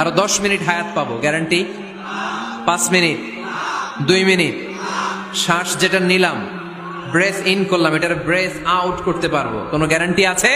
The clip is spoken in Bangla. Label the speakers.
Speaker 1: আরও দশ মিনিট হায়াত পাবো গ্যারান্টি পাঁচ মিনিট, দুই মিনিট। শ্বাস যেটা নিলাম ব্রেথ ইন করলাম, এটার ব্রেস আউট করতে পারব। কোনো গ্যারান্টি আছে?